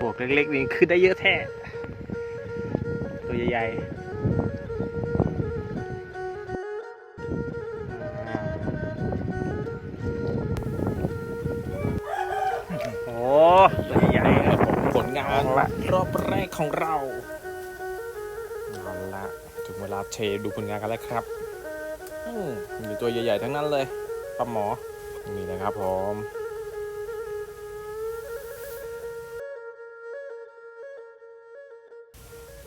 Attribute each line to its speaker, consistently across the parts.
Speaker 1: พวกเล็กๆนี่คือได้เยอะแท้ตัวใหญ่ๆอ่าโอ้ตัวใหญ่ๆครับผม
Speaker 2: ผลงาน
Speaker 1: เอาละ
Speaker 2: รอบแรกของเราเอาละถึงเวลาเทดูผลงานกันแล้วครับอืมมีตัวใหญ่ๆทั้งนั้นเลยปลาหมอนี่นะครับผม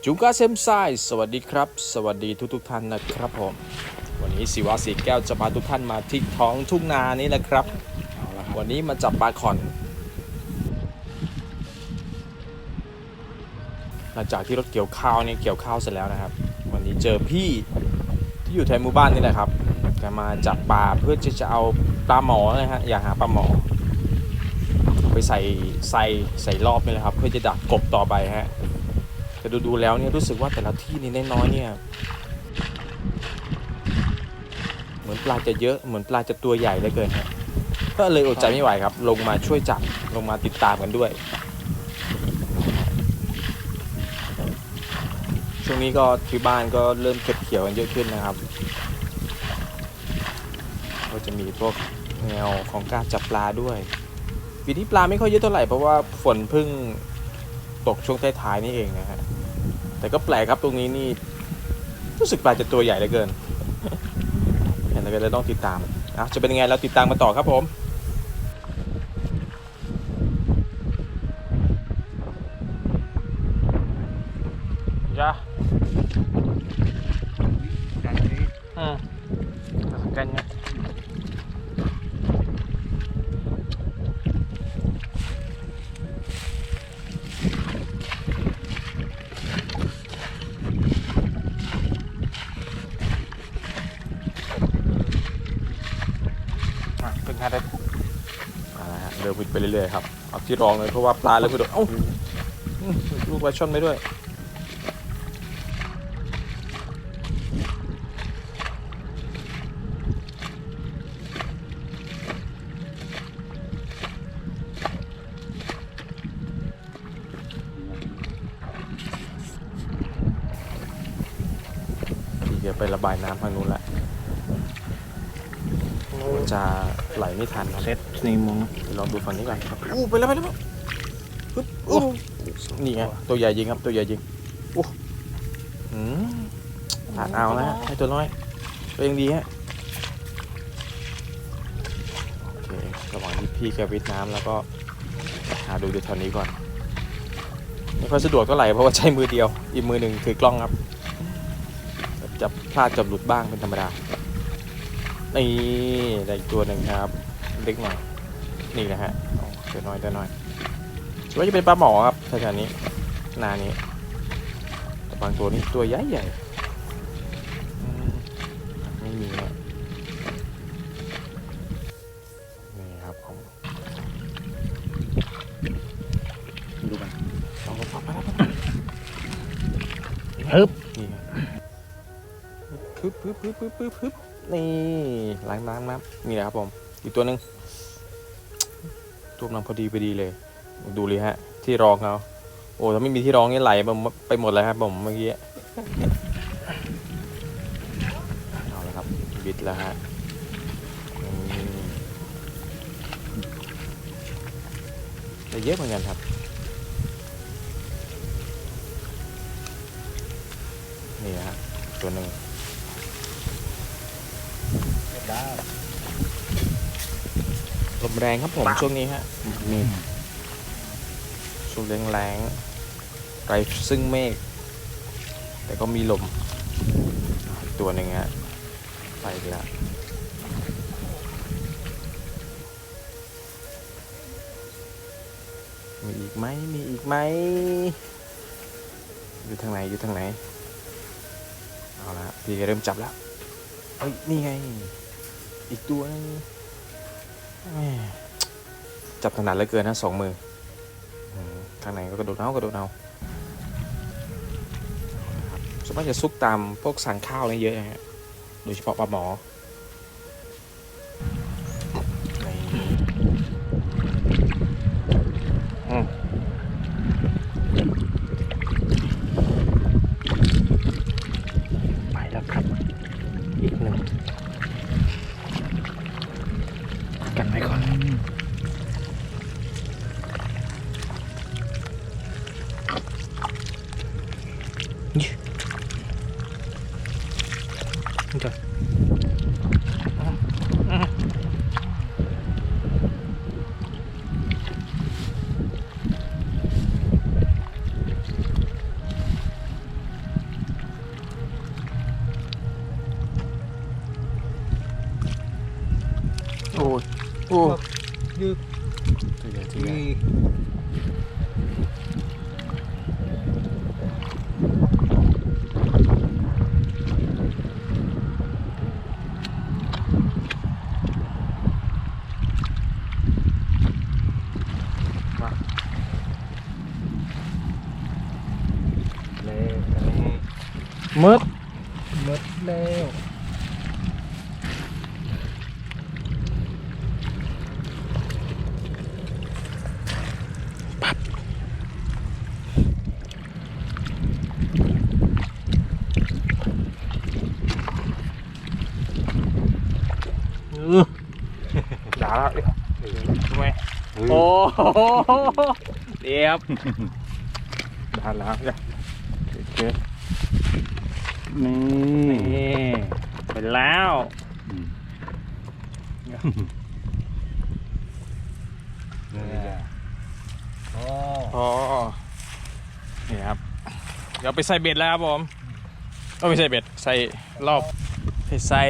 Speaker 2: จุงกาเซมไซสวัสดีครับ สวัสดีทุกๆท่านนะครับผม วันนี้สิวาสีแก้วจะพาทุกท่านมาที่ท้องทุ่งนานี้แหละครับ วันนี้มาจับปลาขอน หลังจากที่รถเกี่ยวข้าวนี่เกี่ยวข้าวเสร็จแล้วนะครับ วันนี้เจอพี่ที่อยู่แถวหมู่บ้านนี่แหละครับแกมาจับปลาเพื่อที่จะเอาปลาหมอนะฮะอยากหาปลาหมอ ไปใส่ใส่ใส่รอบนี่แหละครับ เพื่อจะดักกบต่อไปฮะ แต่ดูดูๆแล้วเนี่ยรู้สึกว่าแต่ละที่นี่น้อยๆเนี่ย เหมือนปลาจะเยอะเหมือนปลาจะตัวใหญ่เหลือเกินฮะก็เลยอดใจไม่ไหวครับ ลงมาช่วยจับลงมาติดตามกันด้วย ช่วงนี้ก็ที่บ้านก็เริ่มเก็บเขียวกันเยอะขึ้นนะครับ ก็จะมีพวกแนวของการจับปลาด้วยปีนี้ปลาไม่ค่อยเยอะเท่าไหร่เพราะว่าฝนเพิ่งตกช่วงท้ายๆนี่เองนะฮะ แต่ก็แปลกครับตรงนี้นี่รู้สึกปลาจะตัวใหญ่เหลือเกินเห็นแล้วก็เลยต้องติดตามอะจะเป็นยังไงเราติดตามมาต่อครับผม
Speaker 1: จ้ะกันนี้อืมกันเนี่ย นไงได้
Speaker 2: เอาละฮะเดินไปเรื่อยๆครับเอาที่รองเลยเพราะว่าปลาเลยไปโดนเอ้าอืมลูกปลาช่อนไปด้วย เดี๋ยวไประบายน้ำทางนู้นแหละ มันจะไหลไม่ทันครับ
Speaker 1: เซตในมุม
Speaker 2: เดี๋ยวลองดูฝั่งนี้ก่อนครับอู้ไปแล้วไปแล้วปึ๊บอู้นี่ไงตัวใหญ่จริงครับตัวใหญ่จริงอู้หืมผ่านเอาแล้วฮะให้ตัวน้อยตัวยังดีฮะโอเคระหว่างที่พี่แกวิทน้ำแล้วก็หาดูดูแถวนี้ก่อนไม่ค่อยสะดวกเท่าไหร่เพราะว่าใช้มือเดียว อีกมือหนึ่งถือกล้องครับ จะพลาดจะหลุดบ้างเป็นธรรมดา นี่ได้อีกตัวหนึ่งครับ เล็กหน่อย นี่นะฮะอ๋อเดี๋ยวน้อยเดี๋ยวน้อยคิดว่าจะเป็นปลาหมอครับแถวๆนี้นานี้แต่บางตัวนี่ตัวใหญ่ใหญ่อืมไม่มีฮะนี่ครับผม
Speaker 1: ดูกัน
Speaker 2: เอาไปไปแล้ว
Speaker 1: ฮึบ
Speaker 2: นี่ไงพึบพึบพึบพึบพึบพึบ นี่ล้างน้ำครับนี่แหละครับผม อีกตัวหนึ่งตัวกำลังพอดีพอดีเลย ดูเลยฮะ ที่รองเขาโอ้ถ้าไม่มีที่รองนี่ไหลไปหมดไปหมดเลยครับผมเมื่อกี้เอาละครับบิดแล้วฮะได้เยอะเหมือนกันครับนี่นะฮะตัวหนึ่ง ลมแรงครับผมช่วงนี้ฮะ มีช่วงแรงแรงๆไกลซึ่งเมฆ แต่ก็มีลมอีกตัวหนึ่งฮะ ไปอีกแล้วมีอีกไหม มีอีกไหม อยู่ทางไหน อยู่ทางไหน เอาละพี่ก็เริ่มจับแล้ว เฮ้ย นี่ไง อีกตัวหนึงแม่จับถนัดเหลือเกินนะสองมืออืมข้างในก็กระโดดเอากระโดดเอาครับส่วนมากจะซุกตามพวกสั่งข้าวนี่เยอะนะฮะโดยเฉพาะปลาหมอ
Speaker 1: เลยอัน
Speaker 2: ด
Speaker 1: หมดแล้ว
Speaker 2: ด่าแล้วทำไม
Speaker 1: โอ้โหเดี๋ยว
Speaker 2: ด่าแล้วเนี่ยโอเค
Speaker 1: นี่นี่เป็นแล้วโอ้
Speaker 2: อ๋อนี่ครับ เดี๋ยวไปใส่เบ็ดแล้วครับผมก็ไม่ใส่เบ็ด ใส่รอบให้ใส่